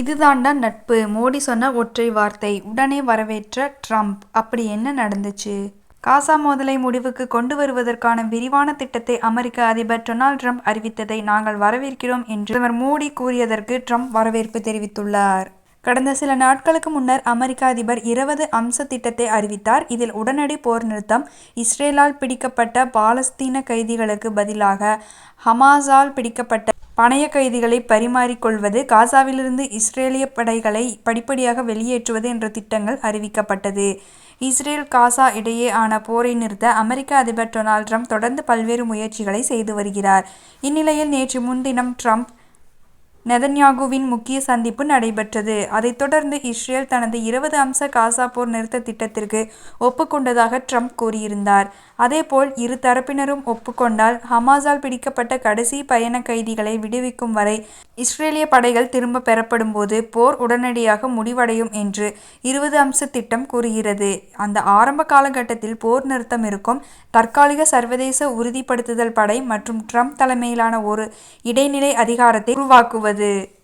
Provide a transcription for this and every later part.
இதுதாண்டா நட்பு. மோடி சொன்ன ஒற்றை வார்த்தை உடனே வரவேற்ற ட்ரம்ப். அப்படி என்ன நடந்துச்சு? காசா மோதலை முடிவுக்கு கொண்டு வருவதற்கான விரிவான திட்டத்தை அமெரிக்க அதிபர் டொனால்ட் ட்ரம்ப் அறிவித்ததை நாங்கள் வரவேற்கிறோம் என்று பிரதமர் மோடி கூறியதற்கு ட்ரம்ப் வரவேற்பு தெரிவித்துள்ளார். கடந்த சில நாட்களுக்கு முன்னர் அமெரிக்க அதிபர் இருபது அம்ச திட்டத்தை அறிவித்தார். இதில் உடனடி போர் நிறுத்தம் இஸ்ரேலால் பிடிக்கப்பட்ட பாலஸ்தீன கைதிகளுக்கு பதிலாக ஹமாஸால் பிடிக்கப்பட்ட பணைய கைதிகளை பரிமாறிக்கொள்வது காசாவிலிருந்து இஸ்ரேலிய படைகளை படிப்படியாக வெளியேற்றுவது என்ற திட்டங்கள் அறிவிக்கப்பட்டது. இஸ்ரேல் காசா இடையே ஆன போரை நிறுத்த அமெரிக்க அதிபர் டொனால்ட் ட்ரம்ப் தொடர்ந்து பல்வேறு முயற்சிகளை செய்து வருகிறார். இந்நிலையில் நேற்று முன்தினம் ட்ரம்ப் நெதன்யாகுவின் முக்கிய சந்திப்பு நடைபெற்றது. அதைத் தொடர்ந்து இஸ்ரேல் தனது இருபது அம்ச காசா போர் நிறுத்த திட்டத்திற்கு ஒப்புக்கொண்டதாக ட்ரம்ப் கூறியிருந்தார். அதேபோல் இரு தரப்பினரும் ஒப்புக்கொண்டால் ஹமாஸால் பிடிக்கப்பட்ட கடைசி பயண கைதிகளை விடுவிக்கும் வரை இஸ்ரேலிய படைகள் திரும்ப பெறப்படும் போது போர் உடனடியாக முடிவடையும் என்று இருபது அம்ச திட்டம் கூறுகிறது. அந்த ஆரம்ப காலகட்டத்தில் போர் நிறுத்தம் இருக்கும் தற்காலிக சர்வதேச உறுதிப்படுத்துதல் படை மற்றும் ட்ரம்ப் தலைமையிலான ஒரு இடைநிலை அதிகாரத்தை உருவாக்குவது avait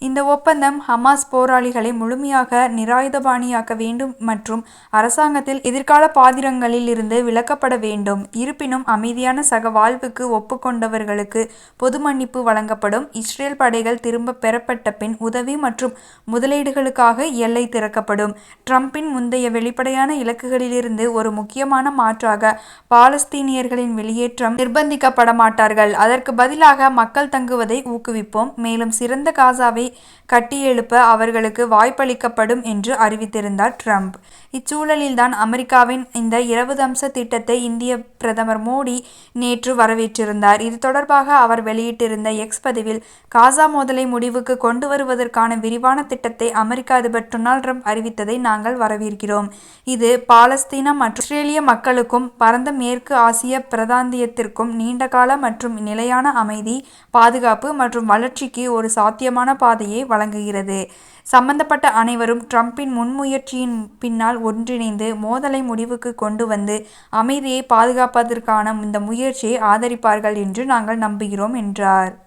இந்த ஒப்பந்தம் ஹமாஸ் போராளிகளை முழுமையாக நிராயுதபாணியாக்க வேண்டும் மற்றும் அரசாங்கத்தில் எதிர்கால பாதிரங்களில் இருந்து விலக்கப்பட வேண்டும். இருப்பினும் அமைதியான சக வாழ்வுக்கு ஒப்புக்கொண்டவர்களுக்கு பொது மன்னிப்பு வழங்கப்படும். இஸ்ரேல் படைகள் திரும்ப பெறப்பட்ட பின் உதவி மற்றும் முதலீடுகளுக்காக எல்லை திறக்கப்படும். டிரம்பின் முந்தைய வெளிப்படையான இலக்குகளிலிருந்து ஒரு முக்கியமான மாற்றாக பாலஸ்தீனியர்களின் வெளியேற்றம் நிர்பந்திக்கப்பட மாட்டார்கள் அதற்கு பதிலாக மக்கள் தங்குவதை ஊக்குவிப்போம். மேலும் சிறந்த காசாவை கட்டியெழுப்ப அவர்களுக்கு வாய்ப்பளிக்கப்படும் என்று அறிவித்திருந்தார் ட்ரம்ப். இச்சூழலில்தான் அமெரிக்காவின் இந்த இருபது அம்ச திட்டத்தை இந்திய பிரதமர் மோடி நேற்று வரவேற்றிருந்தார். இது தொடர்பாக அவர் வெளியிட்டிருந்த எக்ஸ் பதிவில் காசா மோதலை முடிவுக்கு கொண்டு வருவதற்கான விரிவான திட்டத்தை அமெரிக்க அதிபர் டொனால்ட் ட்ரம்ப் அறிவித்ததை நாங்கள் வரவேற்கிறோம். இது பாலஸ்தீன மற்றும் இஸ்ரேலிய மக்களுக்கும் பரந்த மேற்கு ஆசிய பிரதாந்தியத்திற்கும் நீண்டகால மற்றும் நிலையான அமைதி பாதுகாப்பு மற்றும் வளர்ச்சிக்கு ஒரு சாத்தியமான பாதையை வழங்குகிறது. சம்பந்தப்பட்ட அனைவரும் ட்ரம்பின் முன்முயற்சியின் பின்னால் ஒன்றிணைந்து மோதலை முடிவுக்கு கொண்டு வந்து அமைதியை பாதுகாப்பதற்கான இந்த முயற்சியை ஆதரிப்பார்கள் என்று நாங்கள் நம்புகிறோம் என்றார்.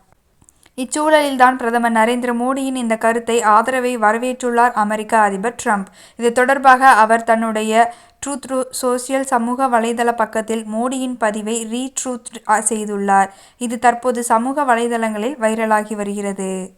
இச்சூழலில்தான் பிரதமர் நரேந்திர மோடியின் இந்த கருத்தை ஆதரவை வரவேற்றுள்ளார் அமெரிக்க அதிபர் ட்ரம்ப். இது தொடர்பாக அவர் தன்னுடைய ட்ரூத் சோசியல் சமூக வலைதள பக்கத்தில் மோடியின் பதிவை ரீட்ரூத் செய்துள்ளார். இது தற்போது சமூக வலைதளங்களில் வைரலாகி வருகிறது.